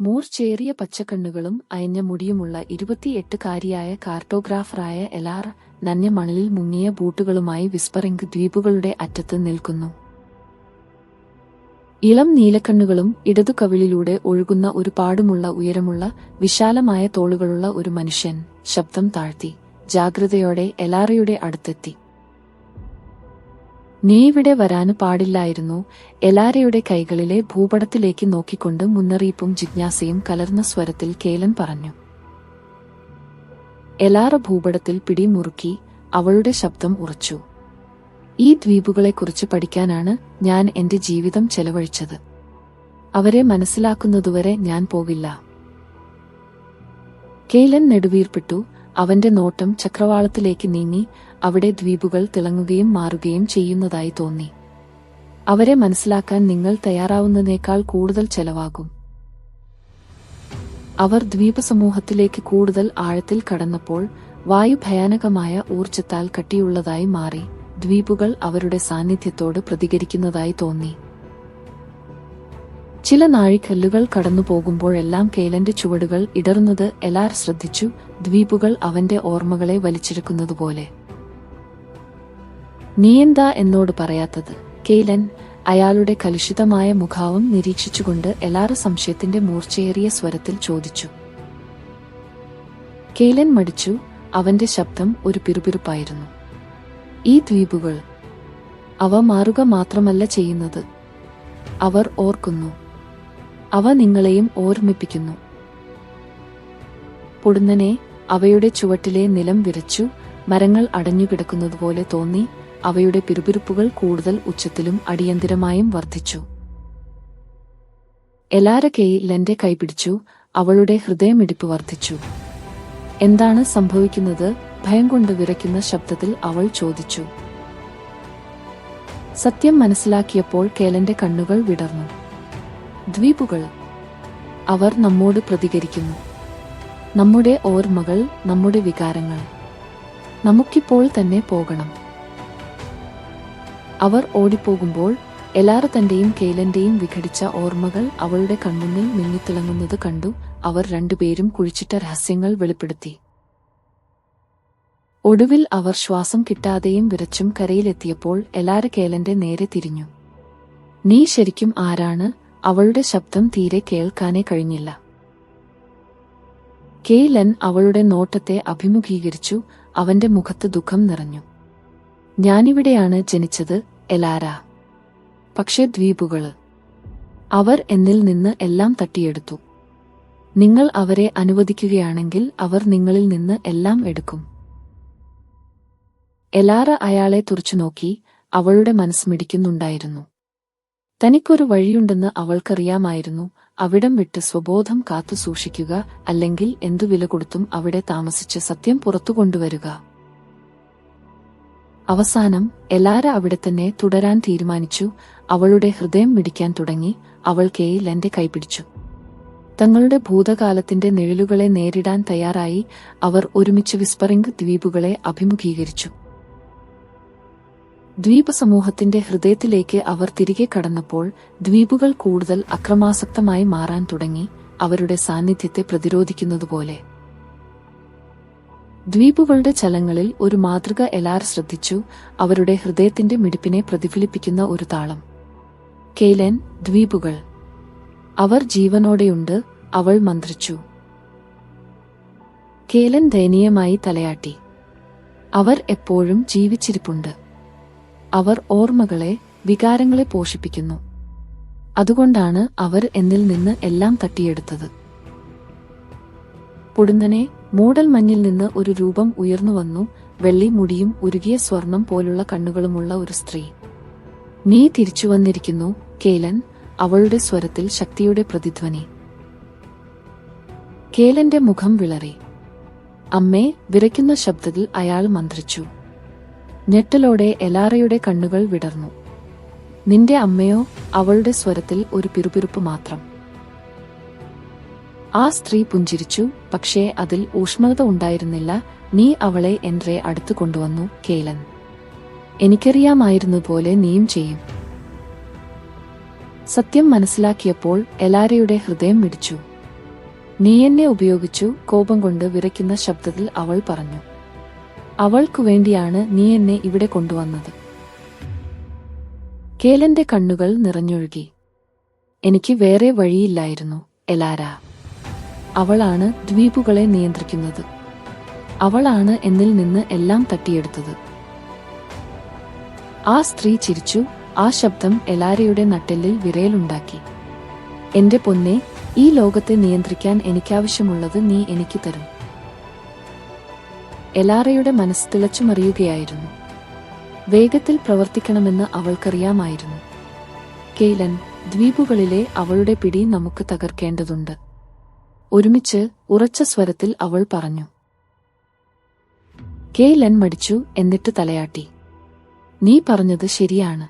മൂർച്ചേറിയ പച്ചക്കണ്ണുകളും അയഞ്ഞ മുടിയുമുള്ള ഇരുപത്തിയെട്ടുകാരിയായ കാർട്ടോഗ്രാഫറായ എലാർ നന്യ മണലിൽ മുങ്ങിയ ബൂട്ടുകളുമായി വിസ്പറിംഗ് ദ്വീപുകളുടെ അറ്റത്ത് നിൽക്കുന്നു. ഇളം നീലക്കണ്ണുകളും ഇടതു കവിളിലൂടെ ഒഴുകുന്ന ഒരു പാടുമുള്ള ഉയരമുള്ള വിശാലമായ തോളുകളുള്ള ഒരു മനുഷ്യൻ ശബ്ദം താഴ്ത്തി. ജാഗ്രതയോടെ എലാറയുടെ അടുത്തെത്തി. നീ ഇവിടെ വരാന് പാടില്ലായിരുന്നു. എലാരയുടെ കൈകളിലെ ഭൂപടത്തിലേക്ക് നോക്കിക്കൊണ്ട് മുന്നറിയിപ്പും ജിജ്ഞാസയും കലർന്ന സ്വരത്തിൽ കേലൻ പറഞ്ഞു. എലാറ ഭൂപടത്തിൽ പിടിമുറുക്കി അവളുടെ ശബ്ദം ഉറച്ചു. ഈ ദ്വീപുകളെക്കുറിച്ച് പഠിക്കാനാണ് ഞാൻ എന്റെ ജീവിതം ചെലവഴിച്ചത്. അവരെ മനസ്സിലാക്കുന്നതുവരെ ഞാൻ പോകില്ല. കേലൻ നെടുവീർപ്പിട്ടു. അവന്റെ നോട്ടം ചക്രവാളത്തിലേക്ക് നീങ്ങി അവിടെ ദ്വീപുകൾ തിളങ്ങുകയും മാറുകയും ചെയ്യുന്നതായി തോന്നി. അവരെ മനസ്സിലാക്കാൻ നിങ്ങൾ തയ്യാറാവുന്നതിനേക്കാൾ കൂടുതൽ ചെലവാകും. അവർ ദ്വീപ് സമൂഹത്തിലേക്ക് കൂടുതൽ ആഴത്തിൽ കടന്നപ്പോൾ വായു ഭയാനകമായ ഊർജത്താൽ കട്ടിയുള്ളതായി മാറി. ദ്വീപുകൾ അവരുടെ സാന്നിധ്യത്തോട് പ്രതികരിക്കുന്നതായി തോന്നി. ചില നാഴിക്കല്ലുകൾ കടന്നു പോകുമ്പോഴെല്ലാം കേലന്റെ ചുവടുകൾ ഇടറുന്നത് എലാർ ശ്രദ്ധിച്ചു ദ്വീപുകൾ അവന്റെ ഓർമ്മകളെ വലിച്ചെടുക്കുന്നതുപോലെ നീയെന്താ എന്നോട് പറയാത്തത്? കേലൻ അയാളുടെ കലുഷിതമായ മുഖാവം നിരീക്ഷിച്ചുകൊണ്ട് എലാറ് സംശയത്തിന്റെ മൂർച്ചയേറിയ സ്വരത്തിൽ ചോദിച്ചു. കേലൻ മടിച്ചു അവന്റെ ശബ്ദം ഒരു പിറുപിറുപ്പായിരുന്നു. ഈ ദ്വീപുകൾ അവ മാറുക മാത്രമല്ല ചെയ്യുന്നത് അവർ ഓർക്കുന്നു. അവ നിങ്ങളെയും ഓർമ്മിപ്പിക്കുന്നു. പൊടുന്നനെ അവയുടെ ചുവട്ടിലെ നിലം വിരച്ചു മരങ്ങൾ അടഞ്ഞുകിടക്കുന്നതുപോലെ തോന്നി അവയുടെ പിറുപിറുപ്പുകൾ കൂടുതൽ ഉച്ചത്തിലും അടിയന്തിരമായും വർദ്ധിച്ചു. എലാര ലെന്റെ കൈപിടിച്ചു അവളുടെ ഹൃദയമിടിപ്പ് വർദ്ധിച്ചു. എന്താണ് സംഭവിക്കുന്നത്? ഭയം കൊണ്ട് വിറയ്ക്കുന്ന ശബ്ദത്തിൽ അവൾ ചോദിച്ചു. സത്യം മനസ്സിലാക്കിയപ്പോൾ കേലന്റെ കണ്ണുകൾ വിടർന്നു. ദ്വീപുകൾ അവർ നമ്മോട് പ്രതികരിക്കുന്നു. നമ്മുടെ ഓർമ്മകൾ നമ്മുടെ വികാരങ്ങൾ നമുക്കിപ്പോൾ തന്നെ പോകണം. അവർ ഓടിപ്പോകുമ്പോൾ എലാറ തന്റെയും കേലന്റെയും വിഘടിച്ച ഓർമ്മകൾ അവളുടെ കൺമുന്നിൽ മിന്നിത്തിളങ്ങുന്നത് കണ്ടു അവർ രണ്ടുപേരും കുഴിച്ചിട്ട രഹസ്യങ്ങൾ വെളിപ്പെടുത്തി. ഒടുവിൽ അവർ ശ്വാസം കിട്ടാതെയും വിറച്ചും കരയിലെത്തിയപ്പോൾ എലാര കേലന്റെ നേരെ തിരിഞ്ഞു. നീ ശരിക്കും ആരാണ്? അവളുടെ ശബ്ദം തീരെ കേൾക്കാനേ കഴിഞ്ഞില്ല. കേലൻ അവളുടെ നോട്ടത്തെ അഭിമുഖീകരിച്ചു അവന്റെ മുഖത്ത് ദുഃഖം നിറഞ്ഞു. ഞാനിവിടെയാണ് ജനിച്ചത് എലാര? പക്ഷേ ദ്വീപുകൾ. അവർ എന്നിൽ നിന്ന് എല്ലാം തട്ടിയെടുത്തു. നിങ്ങൾ അവരെ അനുവദിക്കുകയാണെങ്കിൽ അവർ നിങ്ങളിൽ നിന്ന് എല്ലാം എടുക്കും. എലാറ അയാളെ തുറച്ചുനോക്കി അവളുടെ മനസ്സ് മിടിക്കുന്നുണ്ടായിരുന്നു. തനിക്കൊരു വഴിയുണ്ടെന്ന് അവൾക്കറിയാമായിരുന്നു. അവിടം വിട്ട് സ്വബോധം കാത്തു സൂക്ഷിക്കുക അല്ലെങ്കിൽ എന്തു വില കൊടുത്തും അവിടെ താമസിച്ച് സത്യം പുറത്തു കൊണ്ടുവരിക. അവസാനം എലാര അവിടെ തന്നെ തുടരാൻ തീരുമാനിച്ചു. അവളുടെ ഹൃദയം മിടിക്കാൻ തുടങ്ങി. അവൾ കെയിൽ എന്റെ കൈപിടിച്ചു തങ്ങളുടെ ഭൂതകാലത്തിന്റെ നിഴലുകളെ നേരിടാൻ തയ്യാറായി. അവർ ഒരുമിച്ച് വിസ്പറിംഗ് ദ്വീപുകളെ അഭിമുഖീകരിച്ചു. ദ്വീപസമൂഹത്തിന്റെ ഹൃദയത്തിലേക്ക് അവർ തിരികെ കടന്നപ്പോൾ ദ്വീപുകൾ കൂടുതൽ അക്രമാസക്തമായി മാറാൻ തുടങ്ങി അവരുടെ സാന്നിധ്യത്തെ പ്രതിരോധിക്കുന്നതുപോലെ. ദ്വീപുകളുടെ ചലങ്ങളിൽ ഒരു മാതൃക എലാർ ശ്രദ്ധിച്ചു അവരുടെ ഹൃദയത്തിന്റെ മിടിപ്പിനെ പ്രതിഫലിപ്പിക്കുന്ന ഒരു താളം. കേലൻ ദ്വീപുകൾ. അവർ ജീവനോടെയുണ്ട് അവൾ മന്ത്രിച്ചു. കേലൻ ദയനീയമായി തലയാട്ടി. അവർ എപ്പോഴും ജീവിച്ചിരിപ്പുണ്ട്. അവർ ഓർമ്മകളെ വികാരങ്ങളെ പോഷിപ്പിക്കുന്നു. അതുകൊണ്ടാണ് അവർ എന്നിൽ നിന്ന് എല്ലാം തട്ടിയെടുത്തത്. പൊടുന്നനെ മൂടൽ മഞ്ഞിൽ നിന്ന് ഒരു രൂപം ഉയർന്നു വന്നു വെള്ളി മുടിയും ഉരുകിയ സ്വർണം പോലുള്ള കണ്ണുകളുമുള്ള ഒരു സ്ത്രീ. നീ തിരിച്ചു വന്നിരിക്കുന്നു കേലൻ അവളുടെ സ്വരത്തിൽ ശക്തിയുടെ പ്രതിധ്വനി. കേലന്റെ മുഖം വിളറി. അമ്മേ വിറയ്ക്കുന്ന ശബ്ദത്തിൽ അയാൾ മന്ത്രിച്ചു. ഞെട്ടലോടെ എലാറയുടെ കണ്ണുകൾ വിടർന്നു. നിന്റെ അമ്മയോ അവളുടെ സ്വരത്തിൽ ഒരു പിറുപിറുപ്പ് മാത്രം. ആ സ്ത്രീ പുഞ്ചിരിച്ചു പക്ഷേ അതിൽ ഊഷ്മളത ഉണ്ടായിരുന്നില്ല. നീ അവളെ എന്റെ അടുത്തു കൊണ്ടുവന്നു കേലൻ. എനിക്കറിയാമായിരുന്നു പോലെ നീയും ചെയ്യും. സത്യം മനസ്സിലാക്കിയപ്പോൾ എലാരയുടെ ഹൃദയം മിടിച്ചു. നീ എന്നെ ഉപയോഗിച്ചു? കോപം കൊണ്ട് വിറയ്ക്കുന്ന ശബ്ദത്തിൽ അവൾ പറഞ്ഞു. അവൾക്കു വേണ്ടിയാണ് നീ എന്നെ ഇവിടെ കൊണ്ടുവന്നത്. കേലന്റെ കണ്ണുകൾ നിറഞ്ഞൊഴുകി. എനിക്ക് വേറെ വഴിയില്ലായിരുന്നു എലാര. അവളാണ് ദ്വീപുകളെ നിയന്ത്രിക്കുന്നത്. അവളാണ് എന്നിൽ നിന്ന് എല്ലാം തട്ടിയെടുത്തത്. ആ സ്ത്രീ ചിരിച്ചു ആ ശബ്ദം എലാരയുടെ നട്ടെല്ലിൽ വിരയലുണ്ടാക്കി എന്റെ പൊന്നെ ഈ ലോകത്തെ നിയന്ത്രിക്കാൻ എനിക്കാവശ്യമുള്ളത് നീ എനിക്ക് തരും. എലാറയുടെ മനസ്സ് തിളച്ചുമറിയുകയായിരുന്നു. വേഗത്തിൽ പ്രവർത്തിക്കണമെന്ന് അവൾക്കറിയാമായിരുന്നു. കേലൻ ദ്വീപുകളിലെ അവളുടെ പിടി നമുക്ക് തകർക്കേണ്ടതുണ്ട്. ഒരുമിച്ച് ഉറച്ച സ്വരത്തിൽ അവൾ പറഞ്ഞു. കേലൻ മടിച്ചു എന്നിട്ട് തലയാട്ടി. നീ പറഞ്ഞത് ശരിയാണ്.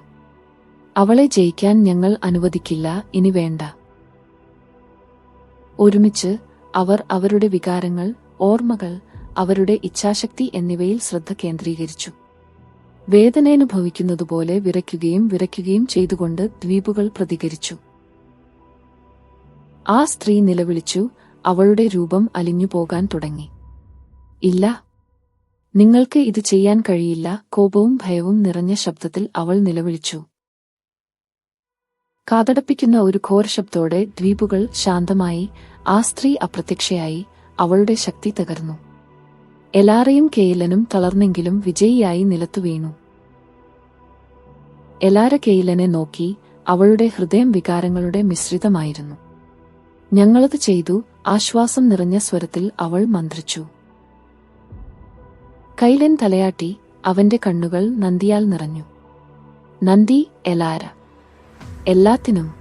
അവളെ ജയിക്കാൻ ഞങ്ങൾ അനുവദിക്കില്ല ഇനി വേണ്ട. ഒരുമിച്ച് അവർ അവരുടെ വികാരങ്ങൾ ഓർമ്മകൾ അവരുടെ ഇച്ഛാശക്തി എന്നിവയിൽ ശ്രദ്ധ കേന്ദ്രീകരിച്ചു. വേദനയനുഭവിക്കുന്നതുപോലെ വിറയ്ക്കുകയും വിറയ്ക്കുകയും ചെയ്തുകൊണ്ട് ദ്വീപുകൾ പ്രതികരിച്ചു. ആ സ്ത്രീ നിലവിളിച്ചു അവളുടെ രൂപം അലിഞ്ഞു പോകാൻ തുടങ്ങി. ഇല്ല. നിങ്ങൾക്ക് ഇത് ചെയ്യാൻ കഴിയില്ല കോപവും ഭയവും നിറഞ്ഞ ശബ്ദത്തിൽ അവൾ നിലവിളിച്ചു. കാതടപ്പിക്കുന്ന ഒരു ഘോരശബ്ദത്തോടെ ദ്വീപുകൾ ശാന്തമായി ആ സ്ത്രീ അപ്രത്യക്ഷയായി അവളുടെ ശക്തി തകർന്നു. എലാറയും കെയിലനും തളർന്നെങ്കിലും വിജയിയായി നിലത്തു വീണു. എലാര കെയിലനെ നോക്കി അവളുടെ ഹൃദയം വികാരങ്ങളുടെ മിശ്രിതമായിരുന്നു. ഞങ്ങളത് ചെയ്തു ആശ്വാസം നിറഞ്ഞ സ്വരത്തിൽ അവൾ മന്ത്രിച്ചു. കൈലൻ തലയാട്ടി അവന്റെ കണ്ണുകൾ നന്ദിയാൽ നിറഞ്ഞു. നന്ദി എലാര എല്ലാത്തിനും.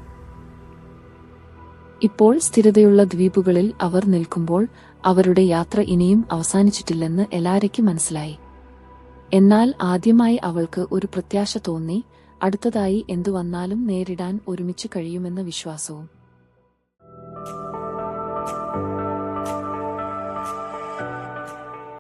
ഇപ്പോൾ സ്ഥിരതയുള്ള ദ്വീപുകളിൽ അവർ നിൽക്കുമ്പോൾ അവരുടെ യാത്ര ഇനിയും അവസാനിച്ചിട്ടില്ലെന്ന് എല്ലാരയ്ക്ക് മനസ്സിലായി. എന്നാൽ ആദ്യമായി അവൾക്ക് ഒരു പ്രത്യാശ തോന്നി അടുത്തതായി എന്തു വന്നാലും നേരിടാൻ ഒരുമിച്ച് കഴിയുമെന്ന വിശ്വാസവും.